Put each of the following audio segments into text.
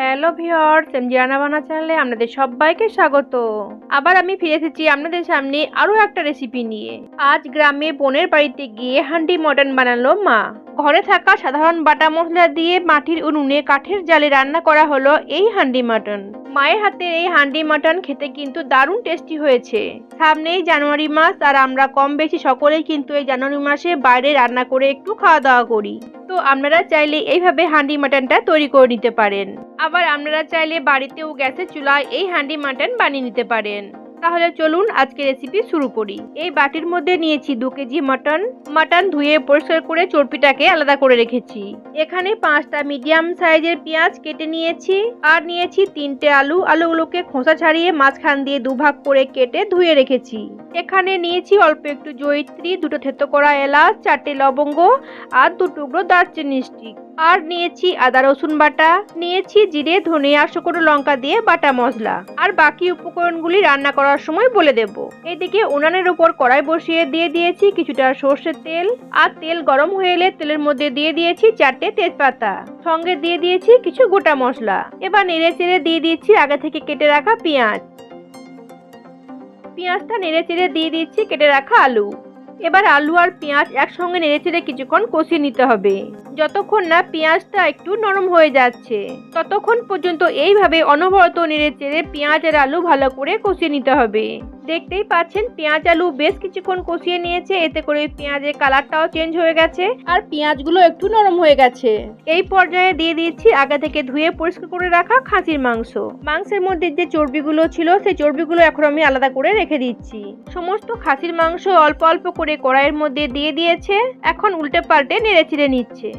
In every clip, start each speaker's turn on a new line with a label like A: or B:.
A: Hello viewers MG রান্নাবান্না চ্যানেলে আপনাদের সবাইকে স্বাগত। আবার আমি ফিরে এসেছি আপনাদের সামনে আরও একটা রেসিপি নিয়ে। আজ গ্রামে বোনের বাড়িতে গিয়ে হান্ডি মটন বানালো মা। ঘরে থাকা সাধারণ বাটা মশলা দিয়ে মাটির উনুনে কাঠের জালে রান্না করা হলো এই হান্ডি মাটন। মায়ের হাতের এই হান্ডি মাটন খেতে কিন্তু দারুণ টেস্টি হয়েছে। সামনেই জানুয়ারি মাস আর আমরা কম বেশি সকলেই কিন্তু এই জানুয়ারি মাসে বাইরে রান্না করে একটু খাওয়া দাওয়া করি। তো আপনারা চাইলে এইভাবে হান্ডি মাটনটা তৈরি করে নিতে পারেন। আবার আপনারা চাইলে বাড়িতেও গ্যাসের চুলায় এই হান্ডি মাটন বানিয়ে নিতে পারেন। তাহলে চলুন আজকে রেসিপি শুরু করি। এই বাটির মধ্যে নিয়েছি দু কেজি মটন। মটন ধুয়ে পরিষ্কার করে চর্বিটাকে আলাদা করে রেখেছি। এখানে পাঁচটা মিডিয়াম সাইজের পেঁয়াজ কেটে নিয়েছি আর নিয়েছি তিনটে আলু। আলুগুলোকে খোসা ছাড়িয়ে মাঝখান দিয়ে দুভাগ করে কেটে ধুয়ে রেখেছি। এখানে নিয়েছি অল্প একটু জয়িত্রী, দুটো থেতো করা এলাচ, চারটে লবঙ্গ আর দু টুকরো দারচিনি স্টিক। আর নিয়েছি আদা রসুন বাটা। নিয়েছি জিরে ধনে আর শুকনো লঙ্কা দিয়ে বাটা মশলা আর বাকি উপকরণগুলি রান্না করার সময় বলে দেব। এদিকে উনানের উপর কড়াই বসিয়ে দিয়ে দিয়েছি কিছুটা সর্ষের তেল আর তেল গরম হয়ে এলে তেলের মধ্যে দিয়ে দিয়েছি চারটে তেজপাতা। সঙ্গে দিয়ে দিয়েছি কিছু গোটা মশলা। এবার নেড়ে চেড়ে দিয়ে দিয়েছি আগে থেকে কেটে রাখা পেঁয়াজ। পেঁয়াজটা নেড়ে চেড়ে দিয়ে দিচ্ছি কেটে রাখা আলু। এবার আলু আর পেঁয়াজ একসঙ্গে নেড়ে চেড়ে কিছুক্ষণ কষিয়ে নিতে হবে। যতক্ষণ না পেঁয়াজটা একটু নরম হয়ে যাচ্ছে, ততক্ষণ পর্যন্ত এইভাবে অনবরত নেড়ে চেড়ে পেঁয়াজ আর আলু ভালো করে কষিয়ে নিতে হবে। দেখতেই পাচ্ছেন, পেঁয়াজ আলু বেশ কিছুক্ষণ কষিয়ে নিয়েছে, এতে করে পেঁয়াজের কালারটাও চেঞ্জ হয়ে গেছে আর পেঁয়াজগুলো একটু নরম হয়ে গেছে। এই পর্যায়ে দিয়ে দিচ্ছি আগে থেকে ধুয়ে পরিষ্কার করে রাখা খাসির মাংস। মাংসের মধ্যে যে চর্বিগুলো ছিল, সেই চর্বিগুলো এখন আমি আলাদা করে রেখে দিচ্ছি। সমস্ত খাসির মাংস অল্প অল্প করে কড়াইয়ের মধ্যে দিয়ে দিয়েছে, এখন উল্টে পাল্টে নেড়ে চিড়ে নিচ্ছে।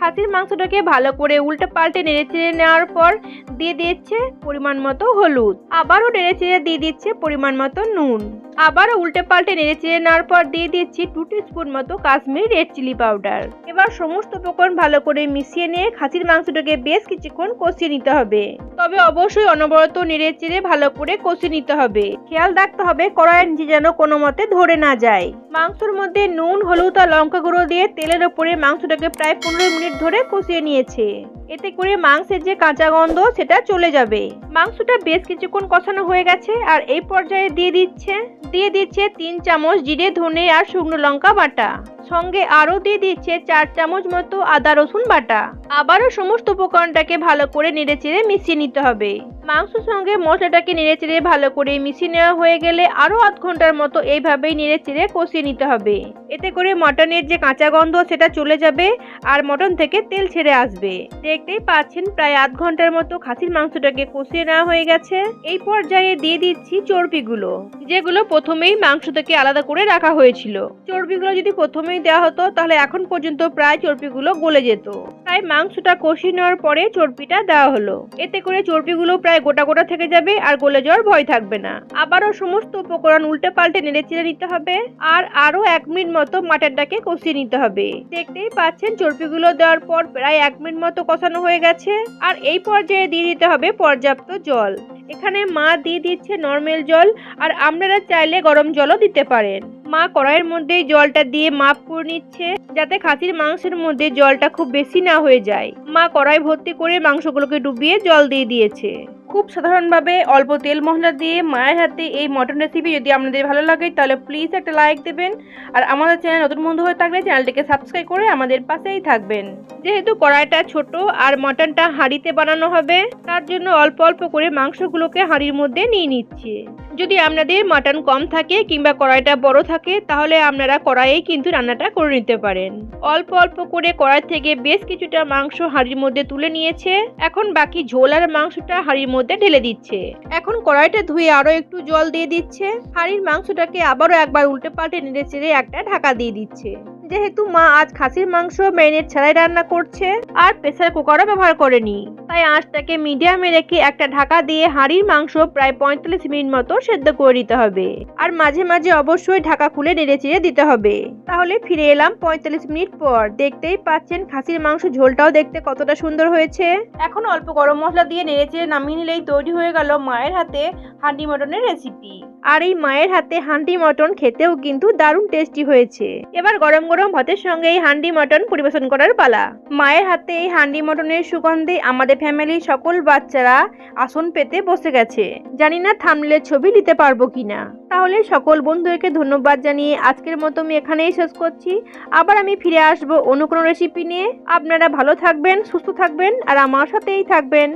A: খাসির মাংসটাকে ভালো করে উল্টে পাল্টে নেড়ে চেড়ে নেওয়ার পর দিয়ে দিচ্ছে পরিমাণ মতো হলুদ। আবারও নেড়ে চেড়ে দিয়ে দিচ্ছে পরিমাণ মতো নুন। আবারও উল্টে পাল্টে নেড়ে চেড়ে নেওয়ার পর দিয়ে দিচ্ছি টু স্পুন মতো কাশ্মীরি রেড চিলি পাউডার। এবার সমস্ত উপকরণ ভালো করে মিশিয়ে নিয়ে খাসির মাংসটাকে বেশ কিছুক্ষণ কষিয়ে নিতে হবে। তবে অবশ্যই অনবরত নেড়ে চেড়ে ভালো করে কষিয়ে নিতে হবে। খেয়াল রাখতে হবে কড়াইয়ের নিচে যেন কোনো মতে ধরে না যায়। মাংসর মধ্যে নুন, হলুদ আর লঙ্কা গুঁড়ো দিয়ে তেলের ওপরে মাংসটাকে প্রায় পনেরো মিনিট ধরে কষিয়ে নিয়েছে। এতে করে মাংসের যে কাঁচা গন্ধ, সেটা চলে যাবে। মাংসটা বেশ কিছুক্ষণ কষানো হয়ে গেছে আর এই পর্যায়ে দিয়ে দিচ্ছে দিয়ে দিচ্ছে তিন চামচ জিরে, ধনে আর শুকনো লঙ্কা বাটা। সঙ্গে আরও দিয়ে দিচ্ছে চার চামচ মতো আদা রসুন বাটা। আবারও সমস্ত উপকরণটাকে ভালো করে নেড়ে চেড়ে মিশিয়ে নিতে হবে। মাংসর সঙ্গে মশলাটাকে নেড়ে চেড়ে ভালো করে মিশিয়ে নেওয়া হয়ে গেলে আরও আধ ঘণ্টার মতো এইভাবেই নেড়ে চেড়ে কষিয়ে নিতে হবে। এতে করে মটনের যে কাঁচা গন্ধ সেটা চলে যাবে আর মটন থেকে তেল ছেড়ে আসবে। দেখতেই পাচ্ছেন প্রায় আধ ঘণ্টার মতো খাসির মাংসটাকে কষিয়ে নেওয়া হয়ে গেছে। এই পর্যায়ে দিয়ে দিচ্ছি চর্বিগুলো, যেগুলো প্রথমেই মাংস থেকে আলাদা করে রাখা হয়েছিল। চর্বিগুলো যদি প্রথমেই দেওয়া হতো, তাহলে এখন পর্যন্ত প্রায় চর্বিগুলো গলে যেত। তাই মাংসটা কষিয়ে নেওয়ার পরে চর্বিটা দেওয়া হলো। এতে করে চর্বিগুলো প্রায় গোটা গোটা থেকে যাবে আর গলে যাওয়ার ভয় থাকবে না। আবারও সমস্ত উপকরণ উল্টে পাল্টে নেড়ে চেড়ে নিতে হবে আর আরও এক মিনিট মতো মাটনটাকে কষিয়ে নিতে হবে। দেখতেই পাচ্ছেন চর্বিগুলো দেওয়ার পর প্রায় এক মিনিট মতো কষানো হয়ে গেছে আর এই পর্যায়ে দিয়ে দিতে হবে পর্যাপ্ত জল। এখানে মা দিয়ে দিচ্ছে নর্মাল জল আর আপনারা চাইলে গরম জলও দিতে পারেন। মা কড়াইয়ের মধ্যে জলটা দিয়ে মাপ করে নিচ্ছে যাতে খাসির মাংসের মধ্যে জলটা খুব বেশি না হয়ে যায়। মা কড়াই ভর্তি করে মাংসগুলোকে ডুবিয়ে জল দিয়ে দিয়েছে। খুব সাধারণভাবে অল্প তেল মশলা দিয়ে মায়ের হাতে এই মটন রেসিপি যদি আপনাদের ভালো লাগে তাহলে প্লিজ একটা লাইক দেবেন। আর আমাদের চ্যানেল নতুন বন্ধু হয়ে থাকলে চ্যানেলটিকে সাবস্ক্রাইব করে আমাদের পাশেই থাকবেন। যেহেতু কড়াইটা ছোট আর মটনটা হাঁড়িতে বানানো হবে তার জন্য অল্প অল্প করে মাংসগুলোকে হাঁড়ির মধ্যে নিয়ে নিচ্ছি। যদি আপনাদের মাটন কম থাকে কিংবা কড়াইটা বড় থাকে, তাহলে আপনারা কড়াইয়েই কিন্তু রান্নাটা করে নিতে পারেন। অল্প অল্প করে কড়াই থেকে বেশ কিছুটা মাংস হাঁড়ির মধ্যে তুলে নিয়েছে। এখন বাকি ঝোল আর মাংসটা হাঁড়ির মধ্যে ঢেলে দিচ্ছে। এখন কড়াইটা ধুয়ে আরও একটু জল দিয়ে দিচ্ছে। হাঁড়ির মাংসটাকে আবারও একবার উল্টে পাল্টে নেড়ে চেড়ে একটা ঢাকা দিয়ে দিচ্ছে। যেহেতু মা আজ খাসির মাংস ম্যারিনেট ছাড়াই রান্না করছে, আর প্রেসার কুকারও ব্যবহার করেনি। তাই আঁচটাকে মিডিয়ামে রেখে একটা ঢাকা দিয়ে হাঁড়ির মাংস প্রায় পঁয়তাল্লিশ মিনিট মতো সেদ্ধ করে দিতে হবে। আর মাঝে মাঝে অবশ্যই ঢাকা খুলে নেড়ে চেড়ে দিতে হবে। তাহলে ফিরে এলাম পঁয়তাল্লিশ মিনিট পর। দেখতেই পাচ্ছেন খাসির মাংস ঝোলটাও দেখতে কতটা সুন্দর হয়েছে। এখন অল্প গরম মশলা দিয়ে নেড়ে চেড়ে নামিয়ে নিলেই তৈরি হয়ে গেল মায়ের হাতে হাঁডি মটনের রেসিপি। আর এই মায়ের হাতে হান্ডি মটন খেতেও কিন্তু দারুণ টেস্টি হয়েছে। এবার গরম গরম ভাতের সঙ্গে এই হান্ডি মটন পরিবেশন করার পালা। মায়ের হাতে এই হান্ডি মটনের সুগন্ধে আমাদের ফ্যামিলির সকল বাচ্চারা আসন পেতে বসে গেছে। জানি না থামলে ছবি নিতে পারব কিনা। তাহলে সকল বন্ধুদেরকে ধন্যবাদ জানিয়ে আজকের মতো আমি এখানেই শেষ করছি। আবার আমি ফিরে আসব অন্য কোনো রেসিপি নিয়ে। আপনারা ভালো থাকবেন, সুস্থ থাকবেন, আর আমার সাথেই থাকবেন।